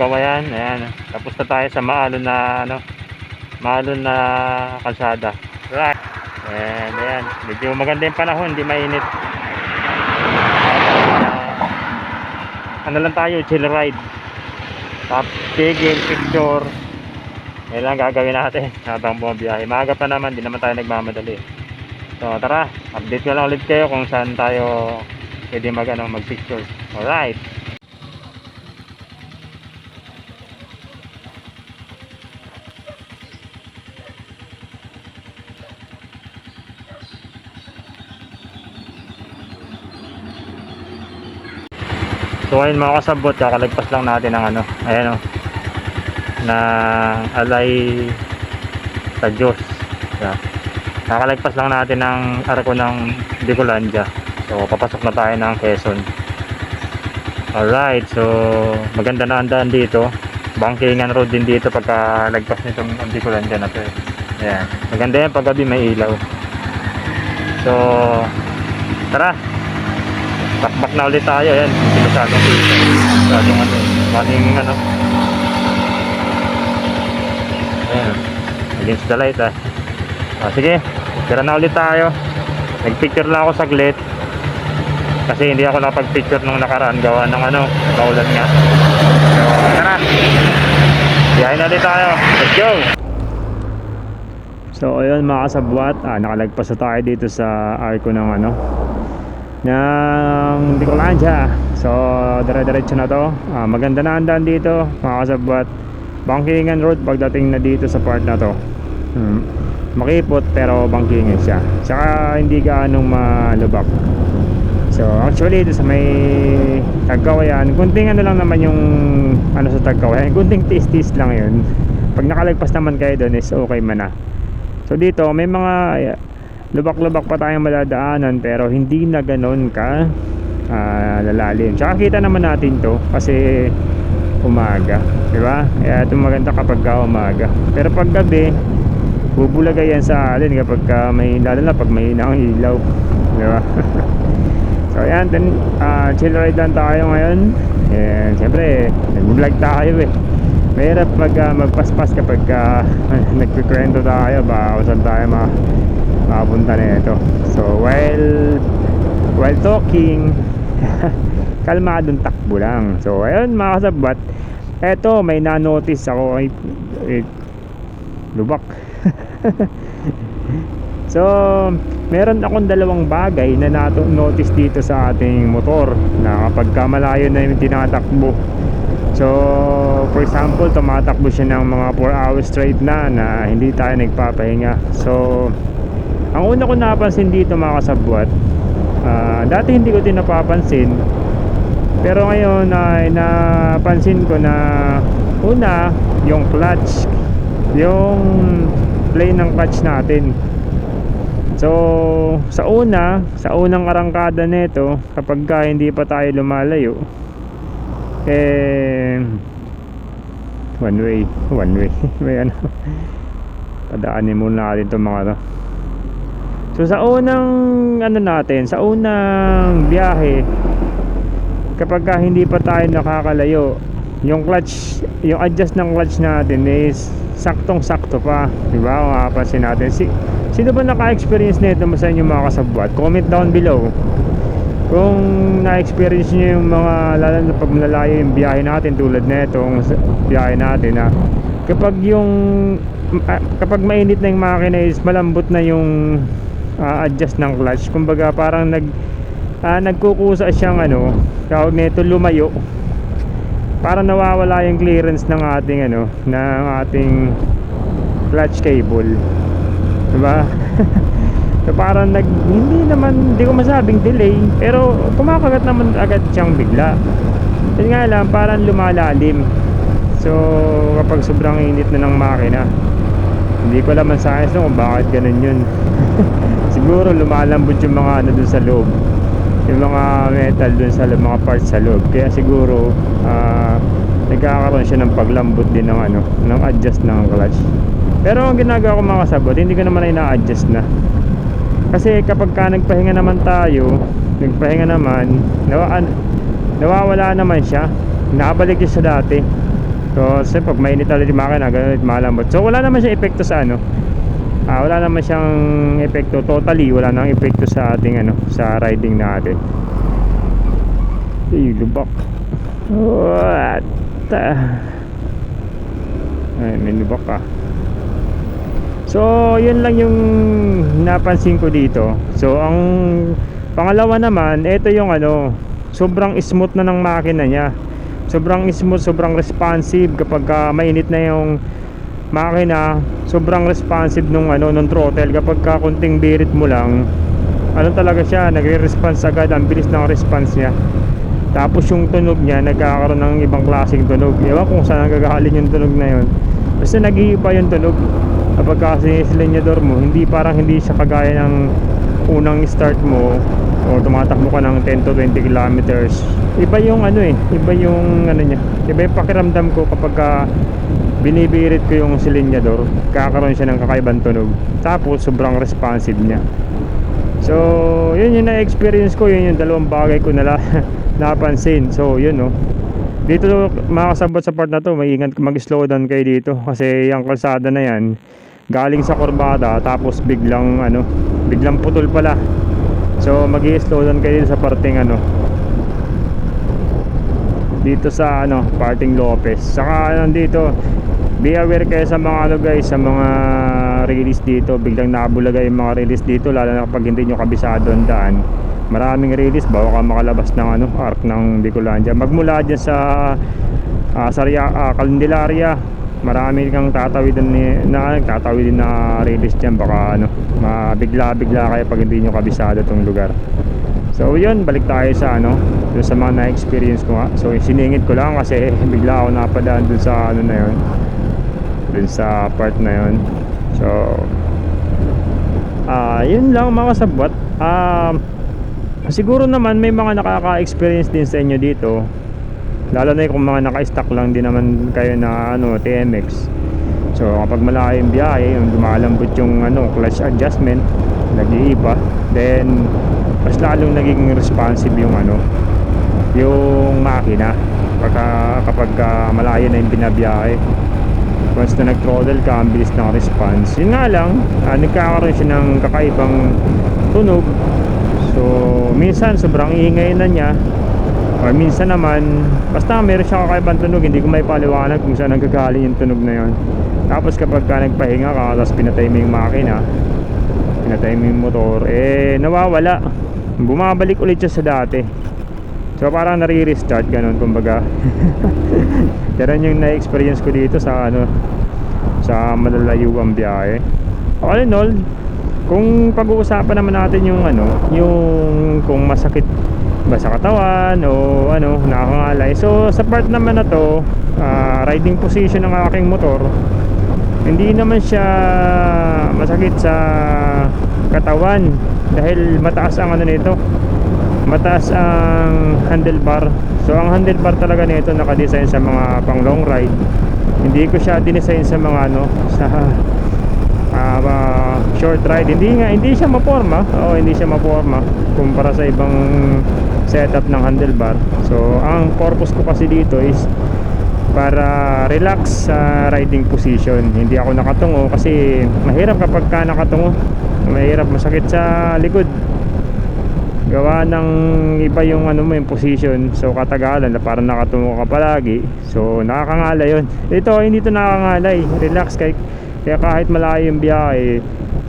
kawayan. Ayan. Tapos na tayo sa maalon na ano, maalon na kalsada. Right. And ayan, medyo maganda yung panahon, hindi mainit. Ah, ano lang tayo, chill ride. Tap, tigil, picture. Yan lang gagawin natin habang bumabiyahe. Maaga pa naman, di naman tayo nagmamadali. So tara, update ko lang ulit kayo kung saan tayo pwede mag, ano, mag picture. Alright. So ayun mga kasabot, kakalagpas lang natin ng ano, ayan o, na alay sa Diyos. Yeah. Kakalagpas lang natin ng arko ng Bicolandia. So papasok na tayo ng Quezon. Alright, so maganda na ang daan dito. Bangkingan road din dito pagka lagpas nitong Bicolandia na to. Ayan. Maganda yan pag gabi may ilaw. So, tara, Takbak na ulit tayo, yan. Hindi masyadong kita. Masyadong ano, maning ano. Ayan. Against the light ah. Ah, sige, tira na ulit tayo. Nagpicture lang ako saglit. Kasi hindi ako nakapag-picture nung nakaraan gawa ng ano, kaulan nga. So, tara. Biyahe na ulit tayo. Let's go! So, ayun mga kasabwat, ah, nakalagpas na tayo dito sa arko ng ano, ng Bicolandia. So dire-diretso na to. Ah, maganda na ang dito mga kasabwat Bangkingan Road pagdating na dito sa part na to. Hmm. makipot pero bangkingan siya. Saka hindi gaanong malubak. So actually dito sa may Tagkawayan kunting ano lang naman yung ano sa Tagkawayan kunting tis-tis lang yun. Pag nakalagpas naman kayo doon is okay man na. So dito may mga lubak-lubak pa tayong madadaanan pero hindi na ganon ka ah, lalalim. Tsaka kita naman natin to kasi umaga, di ba? Kaya ito maganda kapag ka umaga. Pero pag gabi, bubulaga yan sa alin kapag ka may lalo na pag may ang ilaw, di ba? so ayan, then, ah, chill ride lang tayo ngayon. And syempre, nag-vlog tayo eh. Mahirap mag, ah, magpaspas kapag uh, nagkikwento tayo ba kung saan tayo ma makapunta na ito. So while while talking kalmadong takbo lang. So ayun mga kasabot, eto may na-notice ako ay, ay lubak. so meron akong dalawang bagay na na-notice dito sa ating motor na kapag ka malayo na yung tinatakbo So, for example, tumatakbo siya ng mga 4 hours straight na na hindi tayo nagpapahinga. So, ang una ko napansin dito mga kasabwat, ah, dati hindi ko din napapansin. Pero ngayon ay napansin ko na una, yung clutch, yung play ng clutch natin. So, sa una, sa unang arangkada nito, kapag ka hindi pa tayo lumalayo, eh one way one way may ano padaanin muna natin itong mga to so sa unang ano natin sa unang biyahe kapag ka hindi pa tayo nakakalayo yung clutch yung adjust ng clutch natin is saktong sakto pa. Di ba? Mapapansin natin. Si, sino ba naka-experience nito mo sa inyo mga kasabwat comment down below kung na-experience nyo yung mga lalo na pag malalayo yung biyahe natin tulad na itong biyahe natin na kapag yung ah, kapag mainit na yung makina is malambot na yung ah, adjust ng clutch kumbaga parang nag ah, nagkukusa siyang ano tawag nito lumayo parang nawawala yung clearance ng ating ano ng ating clutch cable diba So parang nag hindi naman hindi ko masabing delay pero kumakagat naman agad siyang bigla. Yun nga lang parang lumalalim. So kapag sobrang init na ng makina hindi ko alam ang science no, kung bakit ganun yun. Siguro lumalambot yung mga ano dun sa loob. Yung mga metal dun sa mga parts sa loob. Kaya siguro ah nagkakaroon siya ng paglambot din ng ano, ng adjust ng clutch. Pero ang ginagawa ko mga kasabot, hindi ko naman ay na-adjust na kasi kapag ka nagpahinga naman tayo nagpahinga naman nawa, nawawala naman siya nakabalik siya sa dati So, kasi pag mainit ulit yung makina, ganun ulit malambot. So, wala naman siya epekto sa ano. Ah, wala naman siyang epekto totally, wala nang epekto sa ating ano, sa riding natin. Ay, lubak. What? Ay, may lubak ka. So, yun lang yung napansin ko dito. So, ang pangalawa naman, ito yung ano, sobrang smooth na ng makina niya. Sobrang smooth, sobrang responsive kapag ah, mainit na yung makina, sobrang responsive nung ano, nung throttle kapag ka kunting birit mo lang. Ano talaga siya, nagre-response agad, ang bilis ng response niya. Tapos yung tunog niya, nagkakaroon ng ibang klaseng tunog. Ewan kung saan nagagaling yung tunog na yun. Basta nag-iiba yung tunog. Kapag kasi silinyador mo, hindi parang hindi siya kagaya ng unang start mo o tumatakbo ka ng 10 to 20 kilometers. Iba yung ano eh, iba yung ano niya. Iba yung pakiramdam ko kapag ka binibirit ko yung silinyador, kakaroon siya ng kakaibang tunog. Tapos sobrang responsive niya. So, yun yung na-experience ko, yun yung dalawang bagay ko na napansin. So, yun no. Dito makakasabot sa part na to, may ingat mag-slow down kayo dito kasi yung kalsada na yan galing sa kurbada tapos biglang ano, biglang putol pala. So, magi-slow down kayo dito sa parting ano, dito sa ano, parting Lopez. Saka nandito, be aware kayo sa mga ano guys, sa mga release dito. Biglang nakabulaga yung mga release dito, lalo na kapag hindi nyo kabisado ang daan. Maraming release, bawa ka makalabas ng ano, arc ng Bicolandia. Magmula dyan sa uh, Saria, ah, Candelaria, marami kang tatawid ni na tatawid din na release diyan baka ano mabigla-bigla kayo pag hindi nyo kabisado tong lugar. So yun, balik tayo sa ano, dun sa mga na-experience ko nga. So siningit ko lang kasi bigla ako napadaan dun sa ano na yun. Dun sa part na yun. So ah yun lang mga kasabwat. Ah siguro naman may mga nakaka-experience din sa inyo dito. Lalo na kung mga naka-stock lang din naman kayo na ano TMX. So kapag malayo yung biyahe, yung lumalambot yung ano clutch adjustment, nag-iiba. Then mas lalong naging responsive yung ano yung makina. Pagka, kapag uh, malayo na yung binabiyahe once na nag-throttle ka ang bilis ng response. Yun nga lang uh, nagkakaroon siya ng kakaibang tunog. So minsan sobrang ingay na niya. Or minsan naman basta meron siya kakaibang tunog hindi ko may paliwanag kung saan nagkagaling yung tunog na yon tapos kapag ka nagpahinga ka tapos pinatay mo yung makina pinatay mo yung motor eh nawawala bumabalik ulit siya sa dati. So parang nare-restart ganun kumbaga. Pero yung na-experience ko dito sa ano sa malalayuang biyahe. All in all kung pag-uusapan naman natin yung ano yung kung masakit ba sa katawan o ano nakakangalay so sa part naman na to uh, riding position ng aking motor hindi naman siya masakit sa katawan dahil mataas ang ano nito mataas ang handlebar. So ang handlebar talaga nito nakadesign sa mga pang long ride. Hindi ko siya dinesign sa mga ano sa uh, short ride. Hindi nga hindi siya maporma. Oo hindi siya maporma kumpara sa ibang setup ng handlebar. So ang purpose ko kasi dito is para relax sa riding position. Hindi ako nakatungo kasi mahirap kapag ka nakatungo mahirap masakit sa likod. Gawa ng iba yung ano mo yung position. So katagalan na parang nakatungo ka palagi. So nakakangala yun. Ito hindi to nakakangalay. Relax kay kaya kahit malayo yung biyahe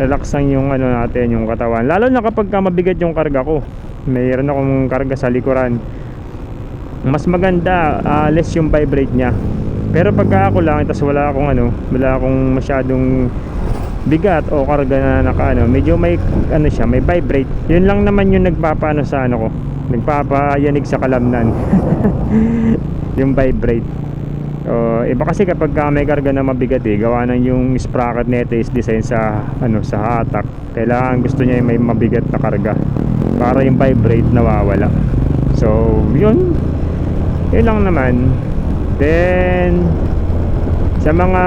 relax lang yung ano natin yung katawan. Lalo na kapag ka mabigat yung karga ko. Mayroon akong karga sa likuran. Mas maganda uh, less yung vibrate niya. Pero pagka ako lang tapos wala akong ano wala akong masyadong bigat o karga na naka ano, medyo may ano siya, may vibrate. Yun lang naman yung nagpapaano sa ano ko. Nagpapayanig sa kalamnan. yung vibrate. Uh, iba kasi kapag ka may karga na mabigat eh, gawa ng yung sprocket nito is design sa ano sa hatak. Kailangan gusto niya yung may mabigat na karga para yung vibrate nawawala. So, yun. Yun lang naman. Then sa mga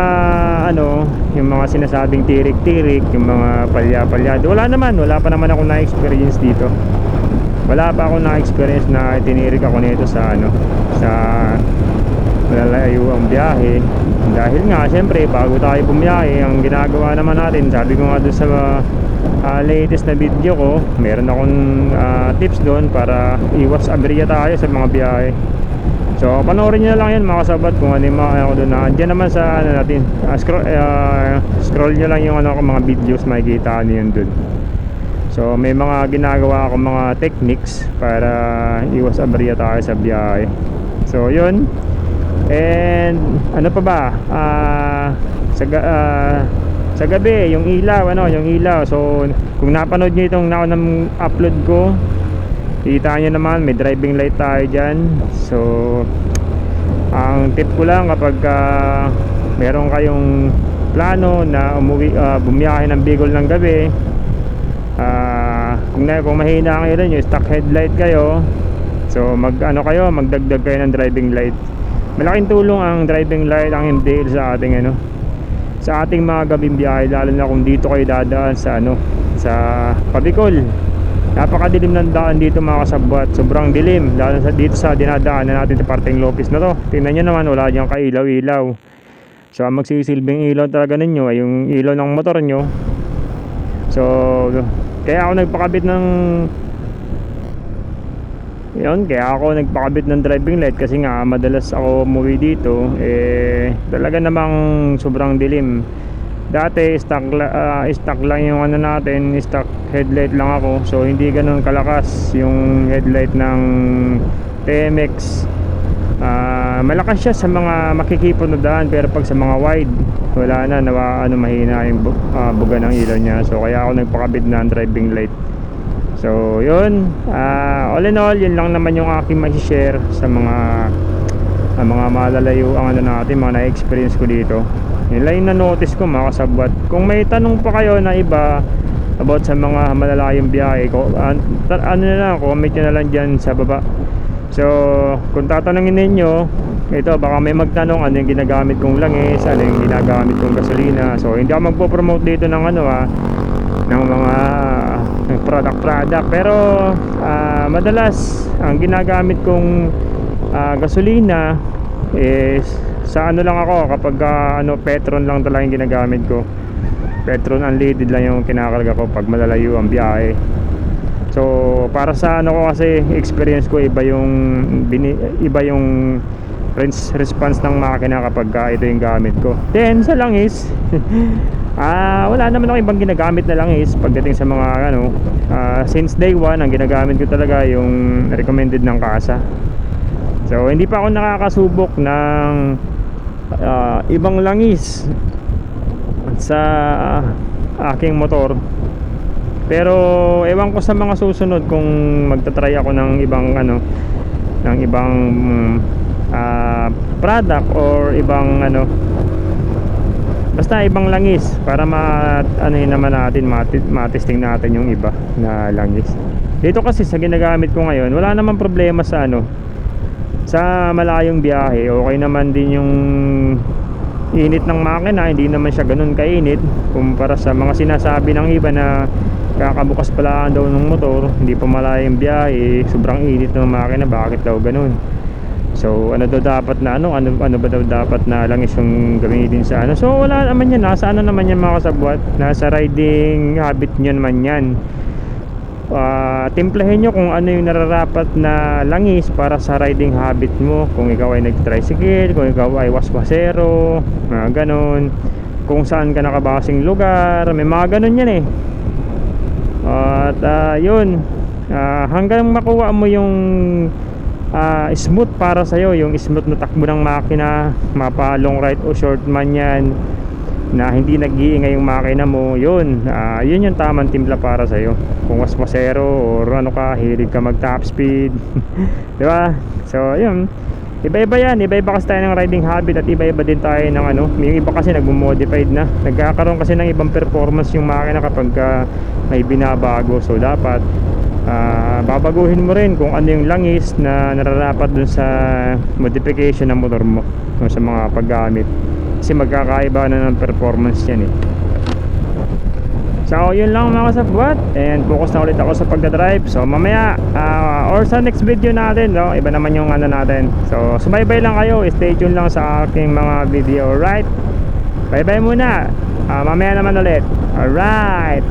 ano yung mga sinasabing tirik-tirik yung mga palya-palyado wala naman. Wala pa naman ako na-experience dito. Wala pa ako na-experience na tinirik ako nito sa ano sa malalayo ang biyahe. Dahil nga syempre bago tayo bumiyahe ang ginagawa naman natin sabi ko nga doon sa ah, latest na video ko meron akong ah, tips doon para iwas aberya tayo sa mga biyahe So, panoorin nyo lang yan mga kasabat kung ano yung mga ano doon na Diyan naman sa ano natin ah, scroll, ah, scroll nyo lang yung ano, mga videos makikita nyo yun doon So, may mga ginagawa akong mga techniques para iwas aberya tayo sa biyahe So, yun And ano pa ba? Ah, sa, ah, sa gabi, yung ilaw, ano, yung ilaw. So, kung napanood niyo itong naunang upload ko, Kita nyo naman, may driving light tayo dyan. So, ang tip ko lang kapag ah, meron kayong plano na umuwi, ah, bumiyahe ng Bicol ng gabi, ah, kung, na, kung mahina ang ilaw nyo, stock headlight kayo. So, mag, ano kayo, magdagdag kayo ng driving light. Malaking tulong ang driving light, ang MDL sa ating ano, sa ating mga gabing biyahe lalo na kung dito kayo dadaan sa ano sa Pabicol napakadilim ng daan dito mga kasabwat sobrang dilim. Lalo sa dito sa dinadaanan natin sa parteng Lopez na to. Tingnan nyo naman wala diyang kailaw ilaw so ang magsisilbing ilaw talaga ninyo ay yung ilaw ng motor nyo. So kaya ako nagpakabit ng yun, kaya ako nagpakabit ng driving light kasi nga madalas ako umuwi dito eh talaga namang sobrang dilim dati stock, ah, stock lang yung ano natin stock headlight lang ako. So hindi ganun kalakas yung headlight ng TMX Ah, malakas siya sa mga makikipon na daan pero pag sa mga wide wala na nawa ano mahina yung bu- ah, buga ng ilaw niya. So kaya ako nagpakabit ng driving light. So, yun. Ah, all in all, yun lang naman yung aking ma-share sa mga ang mga malalayo ang ano natin, mga na-experience ko dito. Yun lang na-notice ko mga kasabwat. Kung may tanong pa kayo na iba about sa mga malalayong biyahe ko, an- ano na lang, comment nyo na lang dyan sa baba. So, kung tatanungin ninyo, ito baka may magtanong ano yung ginagamit kong langis, ano yung ginagamit kong gasolina. So, hindi ako magpo-promote dito ng ano ah, ng mga product product pero ah, madalas ang ginagamit kong ah, gasolina is sa ano lang ako kapag ah, ano Petron lang talaga yung ginagamit ko. Petron unleaded lang yung kinakarga ko pag malalayo ang biyahe. So para sa ano ko kasi experience ko iba yung bini, iba yung res- response ng makina kapag ah, ito yung gamit ko. Then sa langis Ah, wala naman ako ibang ginagamit na langis pagdating sa mga ano, ah, since day one ang ginagamit ko talaga yung recommended ng kasa. So, hindi pa ako nakakasubok ng ah, ibang langis sa aking motor. Pero ewan ko sa mga susunod kung magta-try ako ng ibang ano ng ibang ah, product or ibang ano basta ibang langis para ma ano naman natin matesting natin yung iba na langis dito kasi sa ginagamit ko ngayon wala naman problema sa ano sa malayong biyahe okay naman din yung init ng makina hindi naman siya ganun kainit kumpara sa mga sinasabi ng iba na kakabukas pala daw ng motor hindi pa malayong biyahe sobrang init ng makina bakit daw ganun So ano daw dapat na ano ano ano ba daw dapat na langis yung gamitin sa ano. So wala naman yan nasa ano naman yan mga kasabwat. Nasa riding habit nyo naman yan. Ah, timplahin nyo kung ano yung nararapat na langis para sa riding habit mo. Kung ikaw ay nag-tricycle, kung ikaw ay waswasero, mga ganun. Kung saan ka nakabasing lugar, may mga ganun yan eh. At ah, yun, Ah, hanggang makuha mo yung ah, smooth para sa'yo yung smooth na takbo ng makina mapa long right o short man yan na hindi nag-iingay yung makina mo yun, ah, yun yung tamang timpla para sa'yo. Kung was masero or ano ka, hilig ka mag top speed. Di ba? so yun. Iba-iba yan, iba-iba kasi tayo ng riding habit at iba-iba din tayo ng ano. Yung iba kasi nagmo-modified na. Nagkakaroon kasi ng ibang performance yung makina kapag ah, may binabago. So dapat ah, babaguhin mo rin kung ano yung langis na nararapat dun sa modification ng motor mo sa mga paggamit kasi magkakaiba na ng performance yan eh. So yun lang mga kasabwat And focus na ulit ako sa pagdadrive. So mamaya ah, Or sa next video natin no? Iba naman yung ano natin. So sumaybay lang kayo. Stay tuned lang sa aking mga video. Alright? Bye bye muna. Ah, Mamaya naman ulit. Alright